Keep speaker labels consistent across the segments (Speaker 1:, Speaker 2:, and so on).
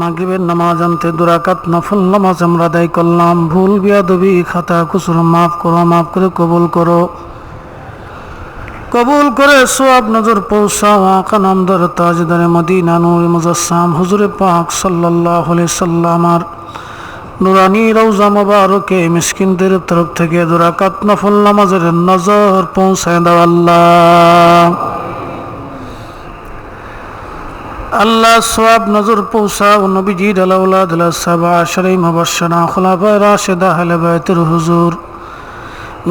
Speaker 1: মাগরিবের নামাজ আনতে দুরাকাত নফল নামাজ আমরা আদায় করলাম। ভুল, বিয়াদবি, খাতা, কুসুর, মাফ করো, মাফ করে কবুল করো। কবুল করে সোয়াব নজর পৌঁছাও আকা নামদার তাজদারে মদিনা নূর মুজাসসাম। হুজুরে পাক আলাইহি সাল্লামার নুরানি রওজা মোবারকে মিসকিনদের তরফ থেকে দুরাকাত নফল নামাজের নজর পৌঁছায় দাও আল্লাহ। আল্লাহ সোয়াব নজর পৌঁছাও নবীজির আলাউলাদ সাবা শরী মবশনা খোলাফা রাশেদা আহলে বাইতুল হুজুর।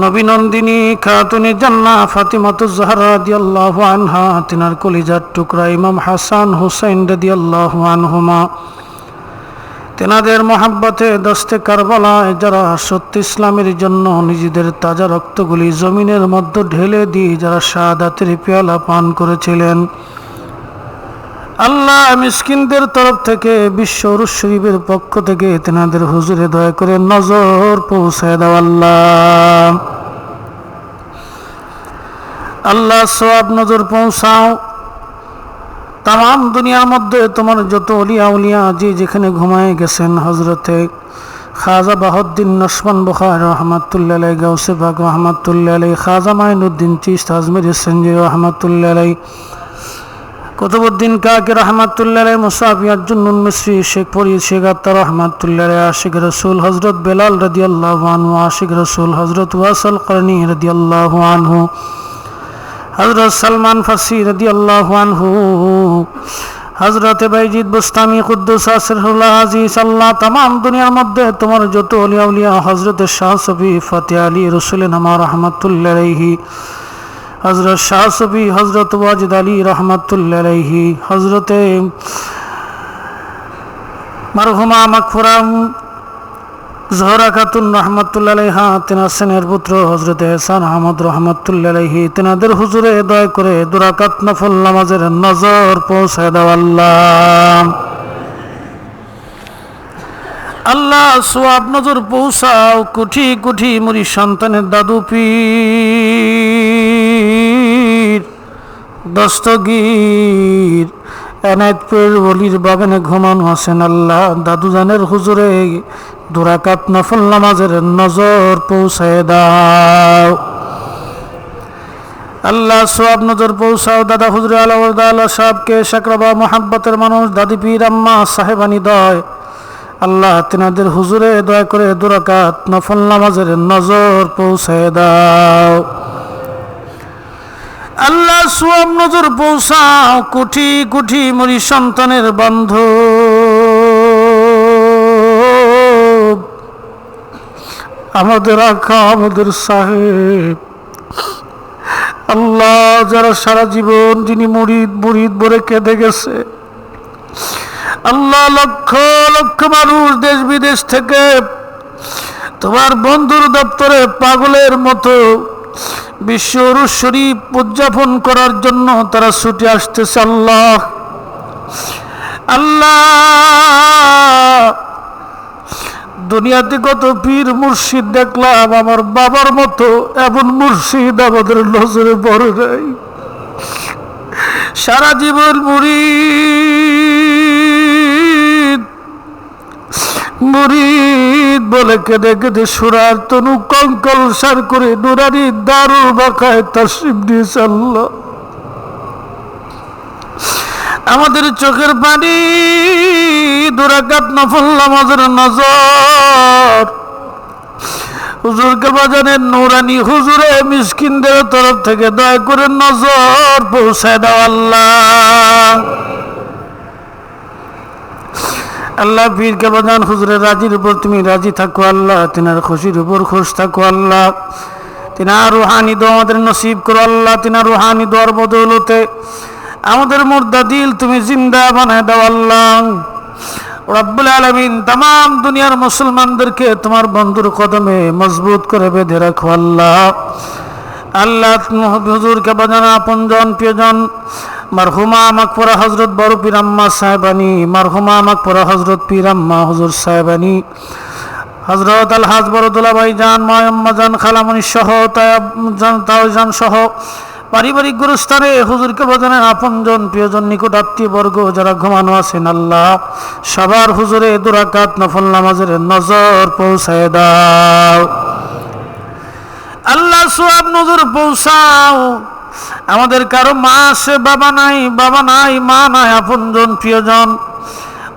Speaker 1: নবী নন্দিনী খাতুনে জান্না ফাতিমাতু জাহরা রাদিয়াল্লাহু আনহা, তিনার কলিজার টুকরা ইমাম হাসান হুসাইন রাদিয়াল্লাহু আনহুমা। তেনাদের মহাব্বতে দস্তে কারবালায় যারা সত্য ইসলামের জন্য নিজেদের তাজা রক্তগুলি জমিনের মধ্যে ঢেলে দিয়ে যারা শাহাদাতের পেয়ালা পান করেছিলেন। আল্লাহ মিসকিনদের তরফ থেকে বিশ্ব শরীফের পক্ষ থেকে তেনাদের হুজুরে দয়া করে নজর পৌঁছায় দাও আল্লাহ। আল্লাহ সব নজর পৌঁছাও। তাম দুনিয়ার মধ্যে তোমার যত অলিয়া উলিয়া যে যেখানে ঘুমায় গেছেন হজরতে খাজা বাহদ্দিন নসমান বখার রহমাতুল্লাহ আলাই গাউসে বাগ রহমাতুল্লাহ আলাই খাজা মাইনুদ্দিন চিস্ত আজমের সঞ্জয় রহমাতুল্লাহ আলাই কুতুবুদ্দিন কাকে রহমাতুল্লাহ মুসাফিয়াজুন্নুল মিশ্রি শেখ ফরিদ শেখ আত্তার রহমাতুল্লাহ আশিক রসুল হজরত বেলাল রদি আল্লাহ আনহু আশিক রসুল হজরত ওয়াসল করনি রদি আল্লাহ আনহু হজরত সালমান ফাসি রদি আল্লাহ আনহু হজরত বাইজিদ বুস্তামি কুদ্দুস আসরুল্লাহ আজিজ আল্লাহ তাম দুনিয়ার মধ্যে তোমার যত অলিয়া উলিয়া হজরত শাহ সফি ফতে আলী রসুল নামা রহমাতুল্লাহ আলাইহি হজরত শাহ সফি হজরত ওয়াজিদ আলী রহমতুল্লাহি হজরতে মারহুমা মাকফুরাম জহরা খাতুন রহমতুল্লাহ তেনা সেনের পুত্র হজরত এহসান আহমদ রহমতুল্লাহি তেনাদের হুজুরে দয় করে দুরাকাত নফল নামাজের নজর পৌঁছায় দাও আল্লাহ সোয়াব নজর পৌঁছাও, কুঠি কুঠি মুড়ি সন্তানের দাদু পীর। দস্তগীর। এনায়তপুর বলির বাগানে ঘুমানো আছেন আল্লাহ। দাদু জানের হুজুরে দুরাকাত নফল নামাজের নজর পৌঁছায় দাও। আল্লাহ সোয়াব নজর পৌঁছাও। দাদা হুজুরে আল্লাহ সাহেবকে শাকরাবা মোহাব্বতের মানুষ, দাদি পীর, আম্মা, সাহেবানি দয়। আল্লাহ তিনাদের হুজুরে দয়া করে দুরাকাত নফল নামাজের নজর পৌঁছায় দাও। আল্লাহ সুয়াম নজর পৌঁছাও, কুঠি কুঠি মরি সন্তানের বন্ধ। আমাদের আখা আমাদের সাহেব। আল্লাহ যারা সারা জীবন যিনি মুরিদ মুরিদ বলে কেঁদে গেছে। আল্লাহ লক্ষ লক্ষ মানুষ দেশ বিদেশ থেকে তোমার বন্ধুর দপ্তরে পাগলের মতো বিশ্ব শরীফ উদযাপন করার জন্য তারা ছুটে আসতেছে আল্লাহ। আল্লাহ। দুনিয়াতে কত পীর মুর্শিদ দেখলাম, আমার বাবার মতো এমন মুর্শিদ আমাদের নজরে বড় নাই। সারা জীবন মুড়ি মুরিদ। বলে কেঁদে কেঁদে সুরার তনু কঙ্কল সার করে নুরানি দারুল বাঁকায় তাসিম দিয়েছে আল্লাহ। আমাদের চোখের পানি দুরাকাত নফল আমাদের নজর। হুজুরকে বাজানের নুরানি হুজুরে মিসকিনদের তরফ থেকে দয়া করে নজর পৌঁছায় দাও আল্লাহ। আল্লাহ পীরকে বাজান হুজুরের রাজির উপর তুমি রাজি থাকো আল্লাহ, তিনার খুশির উপর খুশ থাকো আল্লাহ। তিনার রুহানি দো আমাদের নসিব করো আল্লাহ, তিনার রুহানি দোয়ার বদৌলতে আমাদের মুর্দা দিল তুমি জিন্দা বানায় দাও আল্লাহ। রব্বুল আলমিন তাম দুনিয়ার মুসলমানদেরকে তোমার বন্ধুর কদমে মজবুত করে বেঁধে রাখো আল্লাহ। আল্লাহ হুজুরকে বাজানা আপনজন, প্রিয়জন মারহুমা মাকপরা হজরত বড় পিরাম্মা সাহেবানি, মারহুমা মাকপরা হজরত পিরাম্মা হুজুর সাহেবানি। হজরত আলহাজ বরদুল্লা ভাই জান, ময়ম্মা জান, খালামণি সহ তায়াজান সহ পারিবারিক গুরুস্থানে হুজুরকে বাজানের আপনজন প্রিয়জন, নিকট আত্মীয় বর্গ যারা ঘুমানো আছেন আল্লাহ, সবার হুজুরে দুরাকাত নফল নামাজের নজর পৌঁছায় দাও। আল্লাহ সুয়াব নজর পৌঁছাও। আমাদের কারও মা আছে, বাবা নাই বাবা নাই, মা নাই, আপনজন, প্রিয়জন।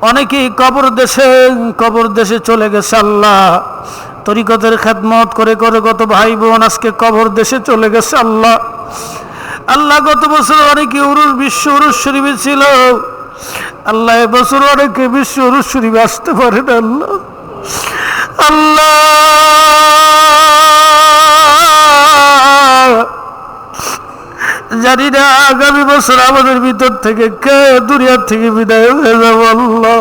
Speaker 1: অনেকেই কবর দেশে কবর দেশে চলে গেছে আল্লাহ। তরিকতের খেদমত করে করে গত ভাই বোন আজকে কবর দেশে চলে গেছে আল্লাহ। আল্লাহ গত বছর অনেকে উরুষ বিশ্ব উরুষ শরীফে ছিল। আল্লাহ এবছর অনেকে বিশ্ব উরুষ শরীফে আসতে পারে না আল্লাহ। আল্লাহ! জানি না, আগামী বছর আমাদের ভিতর থেকে কে দুনিয়ার থেকে বিদায় হয়ে যাব আল্লাহ?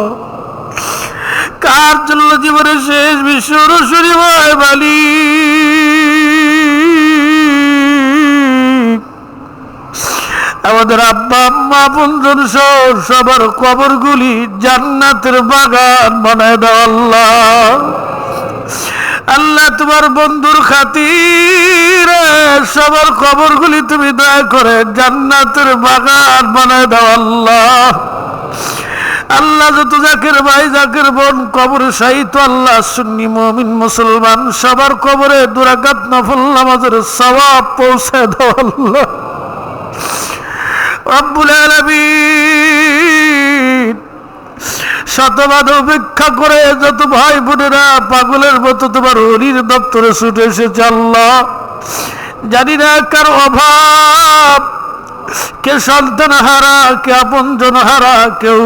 Speaker 1: কার জন্য জীবনের শেষ বিশ্ব শরীফ হয় বালি আমাদের আব্বা, আম্মা, বন্ধুর সহ সবার কবরগুলি জান্নাতের বাগান বানায় দাও আল্লাহ। আল্লাহ তোমার বন্ধুর খাতির সবার খবরগুলি তুমি দয়া করে জান্নাতের বাগান বানায় দাও, আল্লাহ। আল্লাহ যত জাকের ভাই, জাকের বোন, কবরে সাহিত্য আল্লাহ, সুন্নি, মমিন, মুসলমান, সবার কবরে দুরাকাত নফল নামাজের সবাব পৌঁছে দাও, আল্লাহ। রব্বুল আলামিন শতবাদ উপেক্ষা করে যত ভাই বোনেরা পাগলের মতো তোমার হরির দপ্তরে ছুটে এসেছে আল্লাহ। জানি না কার অভাব, কে সন্তান হারা কে আপনজন হারা কেউ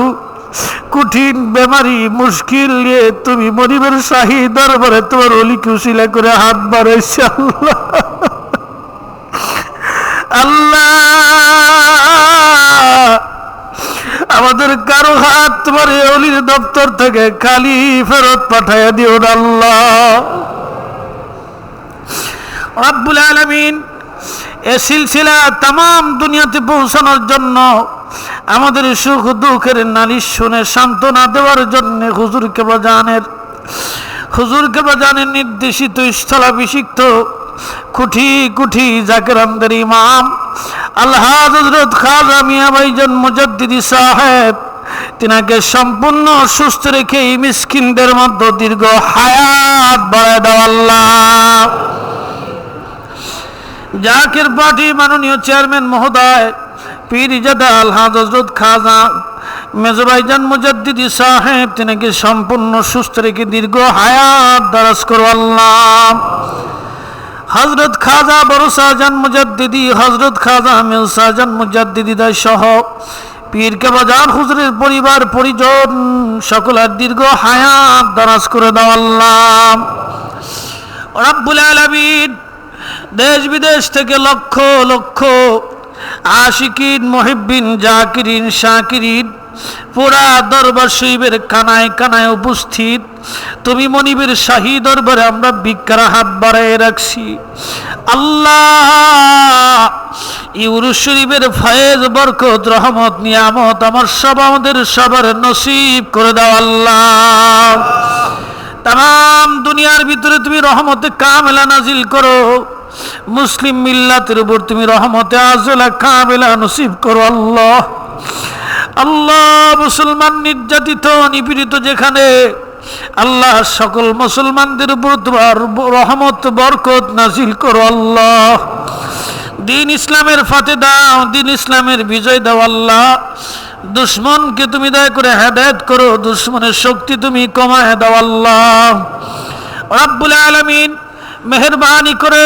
Speaker 1: কঠিন বেমারি মুশকিল নিয়ে তুমি মনিবের শাহী দরবারে তোমার অলি কুশিলা করে হাত বাড়াইছে আল্লাহ। আমাদের কারও হাত তোমার অলির দপ্তর থেকে খালি ফেরত পাঠাইয়া দিও আল্লাহ। রাব্বুল আলামিন এ সিলসিলা তাম দুনিয়াতে পৌঁছানোর জন্য আমাদের সুখ দুঃখের নালিশ শুনে সান্ত্বনা দেওয়ার জন্য হুজুরকে বাজানের হুজুরকে বাজানের নির্দেশিত স্থলাভিষিক্ত কুঠি কুঠি জাকেরামদের ইমাম আল্লাহ হজরত খাজা মিয়া ভাইজান মুজদ্দিদি সাহেব, তিনাকে সম্পূর্ণ সুস্থ রেখে এই মিসকিনদের মধ্যে দীর্ঘ হায়াত বাড়ায় দাও আল্লাহ। জাকের পার্টি মাননীয় চেয়ারম্যান মহোদয়, পীর জাদা আল্লাহ হজরত খাজা মেজবাইজান মুজদ্দিদি সাহেব, তিনাকে সম্পূর্ণ সুস্থ রেখে দীর্ঘ হায়াত দারাজ করো আল্লাহ। হজরত খাজা বড় শাহজান মুজাদ্দিদি হজরত খাজা মেল শাহজান মুজাদ্দিদি দায় সহ পীর কেবাজান হুজুরের পরিবার পরিজন সকলের দীর্ঘ হায়াত দারাজ করে দাও রাব্বুল আলামিন দেশ বিদেশ থেকে লক্ষ লক্ষ আশিকিন মহিবিন জাকিরিন, শাকিরিন পুরা দরবার শৈবের কানায় কানায় উপস্থিত। তুমি মনিবের শাহী দরবারে আমরা বিজ্ঞার হাত বাড়াই রাখছি। আল্লাহ ইউরুস শরীফের ফয়েজ, বরকত, রহমত, নিয়ামত আমার সব আমাদের সবার নসিব করে দাও আল্লাহ। তাম দুনিয়ার ভিতরে তুমি রহমতে কামেলা নাজিল করো। মুসলিম মিল্লাতের উপর তুমি রহমতে আজলা কামেলা নসিব করো আল্লাহ। আল্লাহ মুসলমান নির্যাতিত, নিপীড়িত যেখানে, আল্লাহ সকল মুসলমানদের উপর তোমার রহমত, বরকত নাজিল করো আল্লাহ। দিন ইসলামের ফাতে দাও, দিন ইসলামের বিজয় দাও আল্লাহ। দুশ্মনকে তুমি দয়া করে হেদায়ত করো, দুশ্মনের শক্তি তুমি কমায় দাও আল্লাহ। রাব্বুল আলামিন মেহরবানি করে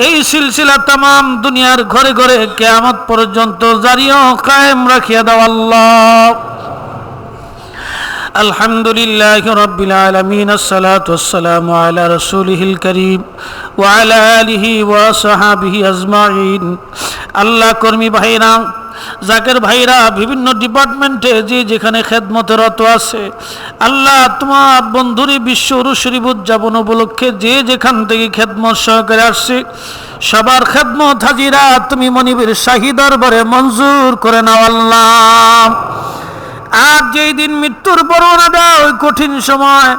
Speaker 1: এই সিলসিলা তাম দুনিয়ার ঘরে ঘরে কেয়ামত পর্যন্ত জারিও কায়েম রাখিয়া দাও আল্লাহ الحمد لله رب العالمين الصلاة والسلام على رسوله الكريم وعلى آله وصحابه أجمعين আল্লাহ কর্মী ভাইরা জাকের ভাইরা বিভিন্ন ডিপার্টমেন্টে যে যেখানে খেদমতরত আছে, আল্লাহ তোমার বন্ধুরি বিশ্ব শরীফ উদযাপন উপলক্ষে যে যেখান থেকে খেদমত সহকারে আসছে, সবার খেদমত হাজিরা তুমি মনিবের শাহী দরবারে মঞ্জুর করে নাও আল্লাহ। আর যেই দিন মৃত্যুর বর্ণনা দাও ওই কঠিন সময়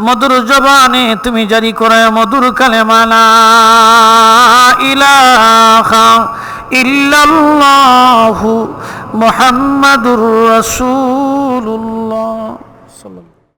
Speaker 1: মধুর জবানে তুমি জারি করে মধুর কালে মালা ইলাহা ইল্লাল্লাহু মুহাম্মাদুর সাল্লাল্লাহু